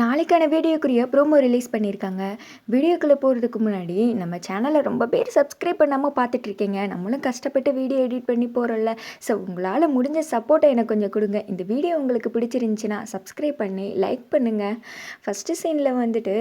நாளைக்கான வீடியோக்குரிய promo release பண்ணியிருக்காங்க. வீடியோக்குள்ளே போகிறதுக்கு முன்னாடி நம்ம சேனலை ரொம்ப பேர் சப்ஸ்கிரைப் பண்ணாமல் பார்த்துட்ருக்கீங்க. நம்மளும் கஷ்டப்பட்டு வீடியோ எடிட் பண்ணி போகிறோம்ல ஸோ உங்களால் முடிஞ்ச சப்போர்ட்டை எனக்கு கொஞ்சம் கொடுங்க. இந்த வீடியோ உங்களுக்கு பிடிச்சிருந்துச்சின்னா சப்ஸ்கிரைப் பண்ணி லைக் பண்ணுங்கள் ஃபஸ்ட்டு சீனில் வந்துட்டு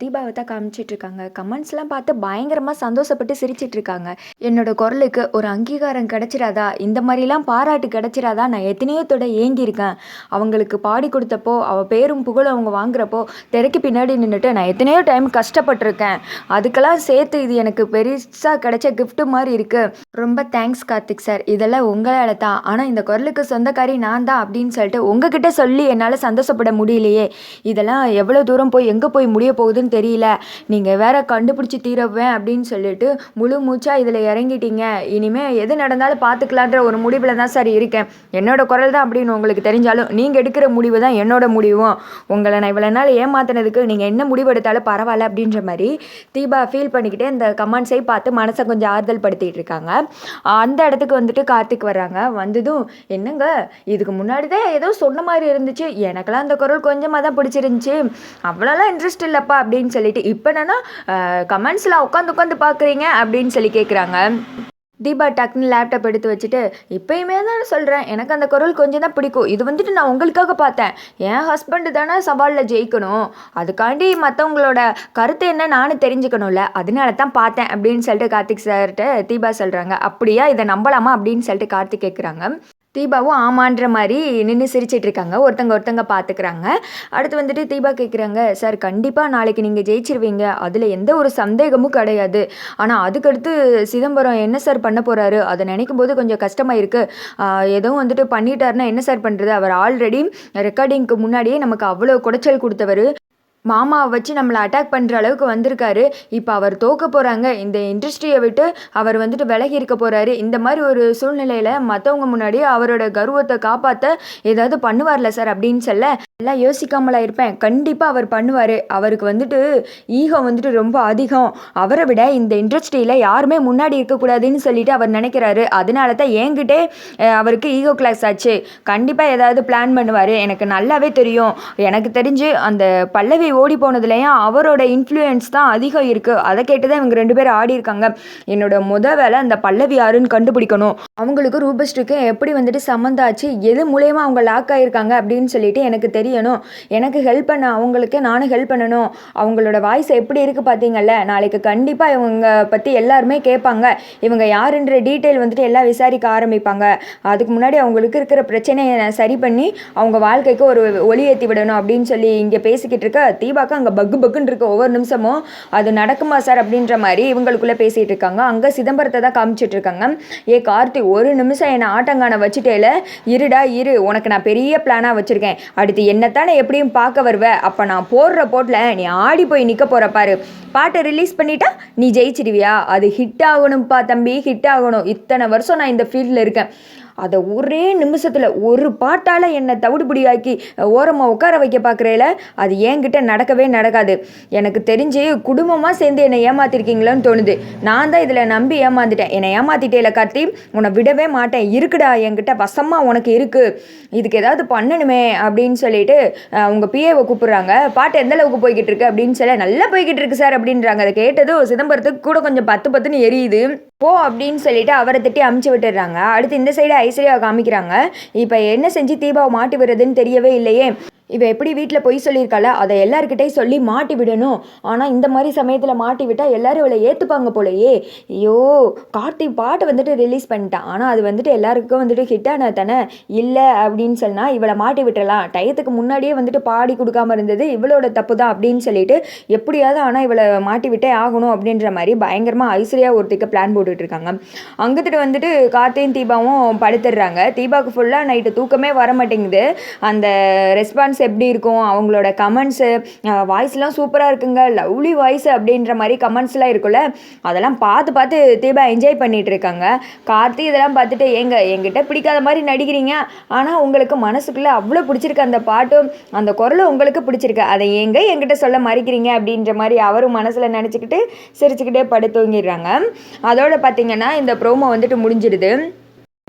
தீபாவை தான் காமிச்சிட்ருக்காங்க. கமெண்ட்ஸ்லாம் பார்த்து பயங்கரமாக சந்தோஷப்பட்டு சிரிச்சிட்ருக்காங்க. என்னோட குரலுக்கு ஒரு அங்கீகாரம் கிடைச்சிராதா? இந்த மாதிரிலாம் பாராட்டு கிடச்சிடாதா நான் எத்தனையோ தொட ஏங்கியிருக்கேன். அவங்களுக்கு பாடி கொடுத்தப்போ அவள் பேரும் புகழும் அவங்க வாங்குறப்போ திரைக்கு பின்னாடி நின்றுட்டு நான் எத்தனையோ டைம் கஷ்டப்பட்டிருக்கேன். அதுக்கெல்லாம் சேர்த்து இது எனக்கு பெருசாக கிடைச்ச கிஃப்ட்டு மாதிரி இருக்குது ரொம்ப தேங்க்ஸ் கார்த்திக் சார் இதெல்லாம் உங்களால் தான். ஆனால் இந்த குரலுக்கு சொந்தக்காரி நான் தான் அப்படின்னு சொல்லிட்டு உங்ககிட்ட சொல்லி என்னால் சந்தோஷப்பட முடியலையே. இதெல்லாம் எவ்வளோ தூரம் போய் எங்கே போய் முடிய போகுதுன்னு தெரியல. நீங்கள் வேற கண்டுபிடிச்சி தீரவேன் அப்படின்னு சொல்லிட்டு முழு மூச்சாக இதில் இறங்கிட்டீங்க. இனிமேல் எது நடந்தாலும் பார்த்துக்கலான்ற ஒரு முடிவில் தான் சார் இருக்கேன். என்னோட குரல் தான் அப்படின்னு உங்களுக்கு தெரிஞ்சாலும் நீங்கள் எடுக்கிற முடிவு தான் என்னோட முடிவும். உங்களை நான் இவ்வளோ நாள் ஏமாத்தினதுக்கு நீங்கள் என்ன முடிவு எடுத்தாலும் பரவாயில்ல அப்படின்ற மாதிரி தீபா ஃபீல் பண்ணிக்கிட்டே இந்த கமெண்ட்ஸை பார்த்து மனசை கொஞ்சம் ஆறுதல் படுத்திட்டு இருக்காங்க. அந்த இடத்துக்கு வந்துட்டு கார்த்திக் வர்றாங்க. வந்ததும் என்னங்க? இதுக்கு முன்னாடி தான் ஏதோ சொன்ன மாதிரி இருந்துச்சு. எனக்கெல்லாம் அந்த குரல் கொஞ்சமாக தான் பிடிச்சிருந்துச்சி. அவ்வளோலாம் இன்ட்ரெஸ்ட் இல்லைப்பா அப்படின்னு சொல்லிட்டு இப்போ என்னன்னா கமெண்ட்ஸில் உட்காந்து உட்காந்து பார்க்குறீங்க அப்படின்னு சொல்லி கேட்குறாங்க தீபா டக்குன்னு லேப்டாப் எடுத்து வச்சுட்டு இப்பயுமே தான் சொல்கிறேன் எனக்கு அந்த குரல் கொஞ்சம் தான் பிடிக்கும். இது வந்துட்டு நான் உங்களுக்காக பார்த்தேன். என் ஹஸ்பண்டு தானே சவாலில் ஜெயிக்கணும். அதுக்காண்டி மற்றவங்களோட கருத்து என்ன நானும் தெரிஞ்சுக்கணும்ல அதனால தான் பார்த்தேன் அப்படின்னு சொல்லிட்டு கார்த்திக் சார்கிட்ட தீபா சொல்கிறாங்க அப்படியா இதை நம்பலாமா? அப்படின்னு சொல்லிட்டு கார்த்திக் கேட்குறாங்க தீபாவும் ஆமான்ற மாதிரி நின்று சிரிச்சிட்டு இருக்காங்க. ஒருத்தங்க ஒருத்தங்க பார்த்துக்கிறாங்க அடுத்து வந்துட்டு தீபா கேட்குறாங்க சார் கண்டிப்பாக நாளைக்கு நீங்கள் ஜெயிச்சிருவீங்க. அதில் எந்த ஒரு சந்தேகமும் கிடையாது. ஆனால் அதுக்கடுத்து சிதம்பரம் என்ன சார் பண்ண போகிறாரு அதை நினைக்கும் போது கொஞ்சம் கஷ்டமாக இருக்குது எதுவும் வந்துட்டு பண்ணிட்டாருன்னா என்ன சார் பண்ணுறது அவர் ஆல்ரெடி ரெக்கார்டிங்க்கு முன்னாடியே நமக்கு அவ்வளோ குடைச்சல் கொடுத்தவர். மாமாவை வச்சு நம்மளை அட்டாக் பண்ணுற அளவுக்கு வந்திருக்காரு. இப்போ அவர் தோக்க போகிறாங்க இந்த இண்டஸ்ட்ரியை விட்டு அவர் வந்துட்டு விலகி இருக்க போகிறாரு இந்த மாதிரி ஒரு சூழ்நிலையில் மற்றவங்க முன்னாடி அவரோட கர்வத்தை காப்பாற்ற ஏதாவது பண்ணுவார்ல சார் அப்படின்னு சொல்ல எல்லாம் யோசிக்காமலா இருப்பேன். கண்டிப்பாக அவர் பண்ணுவார். அவருக்கு வந்துட்டு ஈகோ வந்துட்டு ரொம்ப அதிகம். அவரை விட இந்த இண்டஸ்ட்ரியில் யாருமே முன்னாடி இருக்கக்கூடாதுன்னு சொல்லிட்டு அவர் நினைக்கிறாரு. அதனால தான் என்கிட்டே அவருக்கு ஈகோ கிளாஸ் ஆச்சு. கண்டிப்பாக ஏதாவது பிளான் பண்ணுவார். எனக்கு நல்லாவே தெரியும். எனக்கு தெரிஞ்சு அந்த பல்லவி ஓடி போனதுலேயும் அவரோட இன்ஃப்ளூயன்ஸ் தான் அதிகம் இருக்குது அதை கேட்டு தான் இவங்க ரெண்டு பேரும் ஆடி இருக்காங்க. என்னோட முத வேலை அந்த பல்லவி யாருன்னு கண்டுபிடிக்கணும். அவங்களுக்கு ரூபஸ்ட்டுக்கு எப்படி வந்துட்டு சம்மந்தாச்சு எது மூலயமா அவங்க லாக் ஆகியிருக்காங்க அப்படின்னு சொல்லிட்டு எனக்கு தெரியும் தெரியணும். எனக்கு ஹெல்ப் பண்ண அவங்களுக்கு நானும் ஹெல்ப் பண்ணணும். அவங்களோட வாய்ஸ் எப்படி இருக்குது பார்த்தீங்கல்ல நாளைக்கு கண்டிப்பாக இவங்க பற்றி எல்லாருமே கேட்பாங்க. இவங்க யாருன்ற டீட்டெயில் வந்துட்டு எல்லாம் விசாரிக்க ஆரம்பிப்பாங்க. அதுக்கு முன்னாடி அவங்களுக்கு இருக்கிற பிரச்சனையை நான் சரி பண்ணி அவங்க வாழ்க்கைக்கு ஒரு ஒளி ஏற்றி விடணும் அப்படின்னு சொல்லி இங்கே பேசிக்கிட்டு இருக்க தீபாக்கு அங்கே பக்கு பக்குன்னு இருக்க ஒவ்வொரு நிமிஷமும். அது நடக்குமா சார் அப்படின்ற மாதிரி இவங்களுக்குள்ளே பேசிகிட்டு இருக்காங்க. அங்கே சிதம்பரத்தை தான் காமிச்சிட்டு இருக்காங்க. ஏ கார்த்தி ஒரு நிமிஷம் என்னை ஆட்டங்கான வச்சுட்டேல. இருடா இரு. உனக்கு நான் பெரிய பிளானாக வச்சுருக்கேன். அடுத்து என்னத்தானே எப்படியும் பார்க்க வருவ? அப்போ நான் போடுற போட்டில் நீ ஆடி போய் நிற்க போகிற பாரு. பாட்டை ரிலீஸ் பண்ணிட்டா நீ ஜெயிச்சிடுவியா அது ஹிட் ஆகணும்ப்பா தம்பி ஹிட் ஆகணும். இத்தனை வருஷம் நான் இந்த ஃபீல்டில் இருக்கேன். அதை ஒரே நிமிஷத்தில் ஒரு பாட்டால் என்னை தவிடுபடியாக்கி ஓரமாக உட்கார வைக்க பார்க்குறேல அது என்கிட்ட நடக்கவே நடக்காது. எனக்கு தெரிஞ்சு குடும்பமாக சேர்ந்து என்னை ஏமாத்திருக்கீங்களோன்னு தோணுது. நான் தான் இதில் நம்பி ஏமாந்துட்டேன். என்னை ஏமாத்திட்டேல கார்த்தி உன்னை விடவே மாட்டேன். இருக்குடா என்கிட்ட வசமாக உனக்கு இருக்குது இதுக்கு ஏதாவது பண்ணணுமே அப்படின்னு சொல்லிட்டு அவங்க பிஏவை கூப்பிட்றாங்க. பாட்டு எந்த அளவுக்கு போய்கிட்டு இருக்கு அப்படின்னு சொல்ல நல்லா போய்கிட்டு இருக்கு சார் அப்படின்றாங்க. அதை கேட்டதும் சிதம்பரத்துக்கு கூட கொஞ்சம் பத்து பத்துன்னு எரியுது. போ அப்படின்னு சொல்லிட்டு அவரை திட்டி அமுச்சு விட்டுடுறாங்க அடுத்து இந்த சைடு ஐஸ்வர்யாவை காமிக்கிறாங்க. இப்போ என்ன செஞ்சு தீபாவை மாட்டி விடுறதுன்னு தெரியவே இல்லையே. இவ எப்படி வீட்டில் பொய் சொல்லியிருக்காள அதை எல்லாருக்கிட்டையும் சொல்லி மாட்டி விடணும். ஆனால் இந்த மாதிரி சமயத்தில் மாட்டி விட்டால் எல்லாரும் இவளை ஏற்றுப்பாங்க போலையே. ஐயோ கார்த்தி பாட்டை வந்துட்டு ரிலீஸ் பண்ணிட்டான். ஆனால் அது வந்துட்டு எல்லாருக்கும் வந்துட்டு ஹிட் தானே? இல்லை அப்படின்னு சொன்னால் இவளை மாட்டி விட்டுறலாம். டயத்துக்கு முன்னாடியே வந்துட்டு பாடி கொடுக்காம இருந்தது இவளோட தப்பு தான் அப்படின்னு சொல்லிட்டு எப்படியாவது ஆனால் இவளை மாட்டி விட்டே ஆகணும் அப்படின்ற மாதிரி பயங்கரமாக ஐஸ்வர்யா ஒருத்திக்கு பிளான் போட்டுட்ருக்காங்க அங்கத்துட்டு வந்துட்டு கார்த்தியும் தீபாவும் படுத்துடுறாங்க. தீபாவுக்கு ஃபுல்லாக நைட்டு தூக்கமே வர மாட்டேங்குது அந்த ரெஸ்பான்ஸ் எப்படி இருக்கும்? அவங்களோட கமெண்ட்ஸு வாய்ஸ்லாம் சூப்பராக இருக்குங்க. லவ்லி வாய்ஸ் அப்படின்ற மாதிரி கமெண்ட்ஸ்லாம் இருக்குல்ல? அதெல்லாம் பார்த்து பார்த்து தீபா என்ஜாய் பண்ணிகிட்டு இருக்காங்க. கார்த்தி இதெல்லாம் பார்த்துட்டு ஏங்க எங்கிட்ட பிடிக்காத மாதிரி நடிக்கிறீங்க. ஆனால் உங்களுக்கு மனசுக்குள்ளே அவ்வளோ பிடிச்சிருக்கு அந்த பாட்டும் அந்த குரலும் உங்களுக்கு பிடிச்சிருக்கு. அதை ஏங்க என்கிட்ட சொல்ல மறைக்கிறீங்க? அப்படின்ற மாதிரி அவரும் மனசில் நினச்சிக்கிட்டு சிரிச்சுக்கிட்டே படுத்து தூங்கிடுறாங்க. அதோட பார்த்தீங்கன்னா இந்த ப்ரோமோ வந்துட்டு முடிஞ்சிடுது.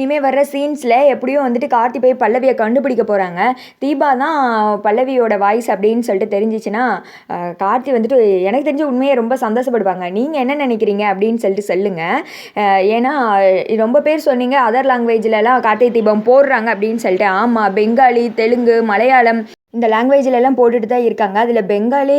இனிமேல் வர்ற சீன்ஸில் எப்படியும் வந்துட்டு கார்த்தி போய் பல்லவியை கண்டுபிடிக்க போகிறாங்க தீபா தான் பல்லவியோட வாய்ஸ் அப்படின்னு சொல்லிட்டு தெரிஞ்சிச்சுன்னா கார்த்தி வந்துட்டு எனக்கு தெரிஞ்ச உண்மையை ரொம்ப சந்தோஷப்படுவாங்க. நீங்கள் என்ன நினைக்கிறீங்க அப்படின்னு சொல்லிட்டு சொல்லுங்கள் ஏன்னா ரொம்ப பேர் சொன்னீங்க அதர் லாங்குவேஜ்லலாம் கார்த்திகை தீபம் போடுறாங்க அப்படின்னு சொல்லிட்டு. ஆமாம் பெங்காலி தெலுங்கு மலையாளம் இந்த லாங்குவேஜில் எல்லாம் போட்டுட்டு தான் இருக்காங்க. அதில் பெங்காலி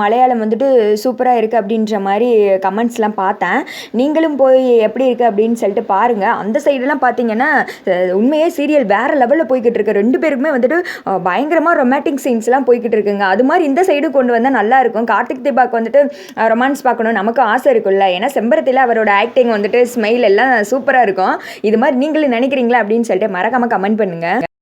மலையாளம் வந்துட்டு சூப்பராக இருக்குது அப்படின்ற மாதிரி கமெண்ட்ஸ்லாம் பார்த்தேன். நீங்களும் போய் எப்படி இருக்குது அப்படின்னு சொல்லிட்டு பாருங்கள் அந்த சைடெல்லாம் பார்த்தீங்கன்னா உண்மையே சீரியல் வேறு லெவலில் போய்கிட்டு இருக்கு. ரெண்டு பேருக்குமே வந்துட்டு பயங்கரமாக ரொமாட்டிக் சீன்ஸ்லாம் போய்கிட்டு இருக்குங்க. அது மாதிரி இந்த சைடு கொண்டு வந்தால் நல்லாயிருக்கும் கார்த்திக் தீபாக்கு வந்துட்டு ரொமான்ஸ் பார்க்கணும் நமக்கு ஆசை இருக்குல்ல ஏன்னா செம்பரத்தில் அவரோட ஆக்டிங் வந்துட்டு ஸ்மைல் எல்லாம் சூப்பராக இருக்கும். இது மாதிரி நீங்களும் நினைக்கிறீங்களா அப்படின்னு சொல்லிட்டு மறக்காமல் கமெண்ட் பண்ணுங்கள்